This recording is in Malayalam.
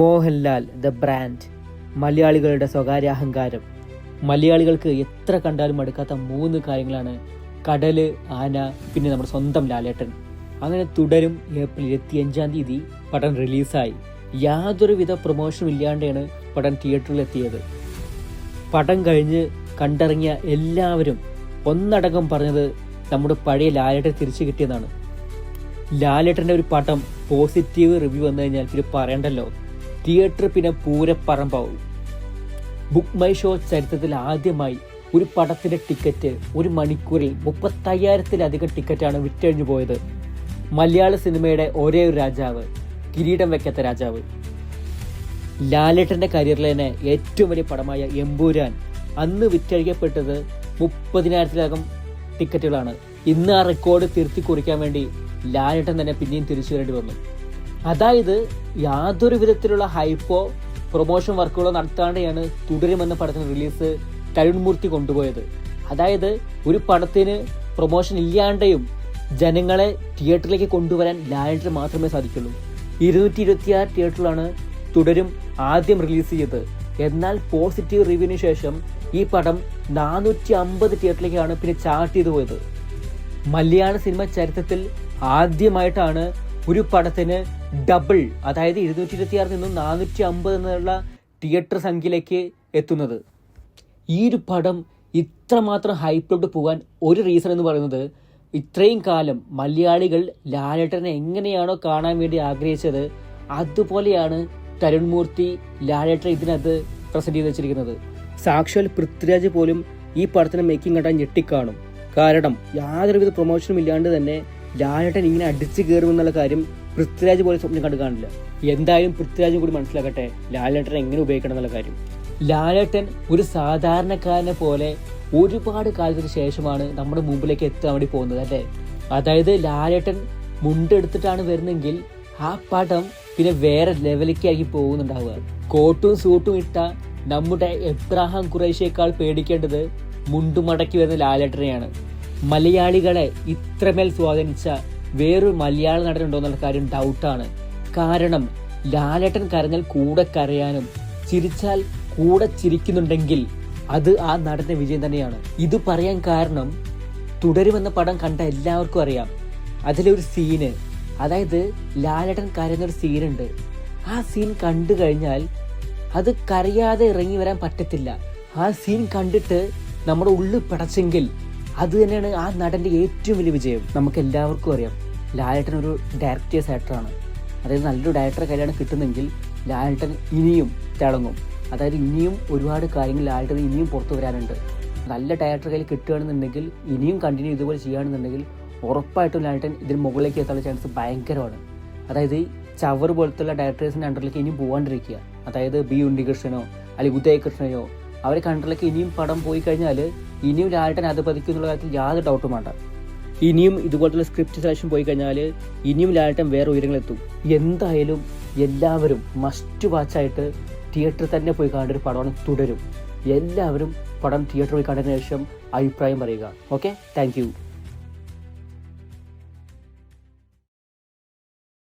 മോഹൻലാൽ ദ ബ്രാൻഡ് മലയാളികളുടെ സ്വകാര്യ അഹങ്കാരം. മലയാളികൾക്ക് എത്ര കണ്ടാലും അടുക്കാത്ത മൂന്ന് കാര്യങ്ങളാണ് കടൽ ആന പിന്നെ നമ്മുടെ സ്വന്തം ലാലേട്ടൻ. അങ്ങനെ തുടരും ഏപ്രിൽ ഇരുപത്തിയഞ്ചാം തീയതി പടം റിലീസായി. യാതൊരുവിധ പ്രൊമോഷനും ഇല്ലാണ്ടാണ് പടം തിയേറ്ററിൽ എത്തിയത് പടം കഴിഞ്ഞ് കണ്ടിറങ്ങിയ എല്ലാവരും ഒന്നടങ്കം പറഞ്ഞത് നമ്മുടെ പഴയ ലാലേട്ടൻ തിരിച്ചു കിട്ടിയതാണ്. ലാലേട്ടന്റെ ഒരു പടം പോസിറ്റീവ് റിവ്യൂ വന്നു കഴിഞ്ഞാൽ പിന്നെ പറയണ്ടല്ലോ. തിയേറ്റർ പിന്നെ പൂരപ്പറമ്പാവും. ബുക്ക് മൈ ഷോ ചരിത്രത്തിൽ ആദ്യമായി ഒരു പടത്തിന്റെ ടിക്കറ്റ് ഒരു മണിക്കൂറിൽ മുപ്പത്തയ്യായിരത്തിലധികം ടിക്കറ്റാണ് വിറ്റഴിഞ്ഞു പോയത്. മലയാള സിനിമയുടെ ഒരേ ഒരു രാജാവ് കിരീടം വെക്കാത്ത രാജാവ്. ലാലേട്ടന്റെ കരിയറിലെ ഏറ്റവും വലിയ പടമായ എമ്പൂരാൻ അന്ന് വിറ്റഴിക്കപ്പെട്ടത് മുപ്പതിനായിരത്തിലകം ടിക്കറ്റുകളാണ്. ഇന്ന് ആ റെക്കോർഡ് തിരുത്തി കുറിക്കാൻ വേണ്ടി ലാലേട്ടൻ തന്നെ പിന്നെയും തിരിച്ചു വരേണ്ടി വന്നു. അതായത് യാതൊരു വിധത്തിലുള്ള ഹൈപ്പോ പ്രൊമോഷൻ വർക്കുകളോ നടത്താതെയാണ് തുടരുമെന്ന പടത്തിന് റിലീസ് തരുൺമൂർത്തി കൊണ്ടുപോയത്. അതായത് ഒരു പടത്തിന് പ്രൊമോഷൻ ഇല്ലാണ്ടെയും ജനങ്ങളെ തിയേറ്ററിലേക്ക് കൊണ്ടുവരാൻ ലാലേട്ടന് മാത്രമേ സാധിക്കുള്ളൂ. ഇരുന്നൂറ്റി ഇരുപത്തിയാറ് തിയേറ്ററിലാണ് തുടരും ആദ്യം റിലീസ് ചെയ്തത് എന്നാൽ പോസിറ്റീവ് റിവ്യൂവിന് ശേഷം ഈ പടം നാനൂറ്റി അമ്പത് തിയേറ്ററിലേക്കാണ് പിന്നെ ചാർട്ട് ചെയ്തു പോയത്. മലയാള സിനിമ ചരിത്രത്തിൽ ആദ്യമായിട്ടാണ് ഒരു പടത്തിന് ഡബിൾ അതായത് ഇരുന്നൂറ്റി ഇരുപത്തി ആറിൽ നിന്നും നാനൂറ്റി അമ്പത് എന്നുള്ള തിയേറ്റർ സംഖ്യയിലേക്ക് എത്തുന്നത്. ഈ ഒരു പടം ഇത്രമാത്രം ഹൈപ്പിലോട്ട് പോകാൻ ഒരു റീസൺ എന്ന് പറയുന്നത് ഇത്രയും കാലം മലയാളികൾ ലാലേട്ടനെ എങ്ങനെയാണോ കാണാൻ വേണ്ടി ആഗ്രഹിച്ചത് അതുപോലെയാണ് തരുൺ മൂർത്തി ലാലേട്ടൻ ഇതിനകത്ത് പ്രസന്റ് ചെയ്ത് വെച്ചിരിക്കുന്നത്. സാക്ഷാൽ പൃഥ്വിരാജ് പോലും ഈ പടത്തിന് മേക്കിംഗ് കണ്ടാൽ ഞെട്ടിക്കാണും. കാരണം യാതൊരുവിധ പ്രൊമോഷനും ഇല്ലാണ്ട് തന്നെ ലാലേട്ടൻ ഇങ്ങനെ അടിച്ചു കയറുമെന്നുള്ള കാര്യം പൃഥ്വിരാജ് പോലെ സ്വപ്നം കണ്ടു കാണില്ല എന്തായാലും പൃഥ്വിരാജും കൂടി മനസ്സിലാക്കട്ടെ ലാലേട്ടൻ എങ്ങനെ ഉപയോഗിക്കണം എന്നുള്ള കാര്യം. ലാലേട്ടൻ ഒരു സാധാരണക്കാരനെ പോലെ ഒരുപാട് കാലത്തിന് ശേഷമാണ് നമ്മുടെ മുമ്പിലേക്ക് എത്താൻ വേണ്ടി പോകുന്നത് അല്ലേ? അതായത് ലാലേട്ടൻ മുണ്ടെടുത്തിട്ടാണ് വരുന്നെങ്കിൽ ആ പടം പിന്നെ വേറെ ലെവലിലേക്കായി പോകുന്നുണ്ടാവുക. കോട്ടും സൂട്ടും ഇട്ട നമ്മുടെ എബ്രാഹാം കുറേശേക്കാൾ പേടിക്കേണ്ടത് മുണ്ടുമടക്കി വരുന്ന ലാലേട്ടനെയാണ് മലയാളികളെ ഇത്രമേൽ സ്വാധീനിച്ച വേറൊരു മലയാള നടനുണ്ടോ എന്നുള്ള കാര്യം ഡൗട്ടാണ് കാരണം ലാലേട്ടൻ കരഞ്ഞാൽ കൂടെ കരയാനും ചിരിച്ചാൽ കൂടെ ചിരിക്കുന്നുണ്ടെങ്കിൽ അത് ആ നടന്റെ വിജയം തന്നെയാണ്. ഇത് പറയാൻ കാരണം തുടരുമെന്ന പടം കണ്ട എല്ലാവർക്കും അറിയാം. അതിലെ ഒരു സീന് അതായത് ലാലേട്ടൻ കരയുന്ന ഒരു സീനുണ്ട് ആ സീൻ കണ്ടു കഴിഞ്ഞാൽ അത് കരയാതെ ഇറങ്ങി വരാൻ പറ്റത്തില്ല. ആ സീൻ കണ്ടിട്ട് നമ്മുടെ ഉള്ളിൽ പിടച്ചെങ്കിൽ അത് തന്നെയാണ് ആ നടന്റെ ഏറ്റവും വലിയ വിജയം. നമുക്ക് എല്ലാവർക്കും അറിയാം. ലാലേട്ടൻ ഒരു ഡയറക്ടേഴ്സ് ആക്ടറാണ് അതായത് നല്ലൊരു ഡയറക്ടറെ കയ്യിലാണ് കിട്ടുന്നെങ്കിൽ ലാലേട്ടൻ ഇനിയും തിളങ്ങും. അതായത് ഇനിയും ഒരുപാട് കാര്യങ്ങൾ ലാലേട്ടൻ ഇനിയും പുറത്തു വരാനുണ്ട്. നല്ല ഡയറക്ടർ കയ്യിൽ കിട്ടുകയാണെന്നുണ്ടെങ്കിൽ ഇനിയും കണ്ടിന്യൂ ഇതുപോലെ ചെയ്യുകയാണെന്നുണ്ടെങ്കിൽ ഉറപ്പായിട്ടും ലാലേട്ടൻ ഇതിന് മുകളിലേക്ക് എത്താനുള്ള ചാൻസ് ഭയങ്കരമാണ്. അതായത് ചവർ പോലത്തുള്ള ഡയറക്ടേഴ്സിന്റെ അണ്ടറിലേക്ക് ഇനിയും പോകാണ്ടിരിക്കുക അതായത് ബി ഉണ്ണികൃഷ്ണനോ അല്ലെങ്കിൽ ഉദയകൃഷ്ണനോ അവരെ കണ്ടറിലേക്ക് ഇനിയും പടം പോയി കഴിഞ്ഞാൽ ഇനിയും ലാലിട്ടൻ അത് പതിക്കും എന്നുള്ള കാര്യത്തിൽ യാതൊരു ഡൗട്ടും വേണ്ട. ഇനിയും ഇതുപോലത്തെ സ്ക്രിപ്റ്റ് സെലക്ഷൻ പോയി കഴിഞ്ഞാൽ ഇനിയും ലാലിട്ടൻ വേറെ ഉയരങ്ങളെത്തും. എന്തായാലും എല്ലാവരും മസ്റ്റ് വാച്ചായിട്ട് തിയേറ്ററിൽ തന്നെ പോയി കാണേണ്ട ഒരു പടമാണ് തുടരും. എല്ലാവരും പടം തിയേറ്ററിൽ പോയി കണ്ടതിന് ശേഷം അഭിപ്രായം പറയുക. Okay thank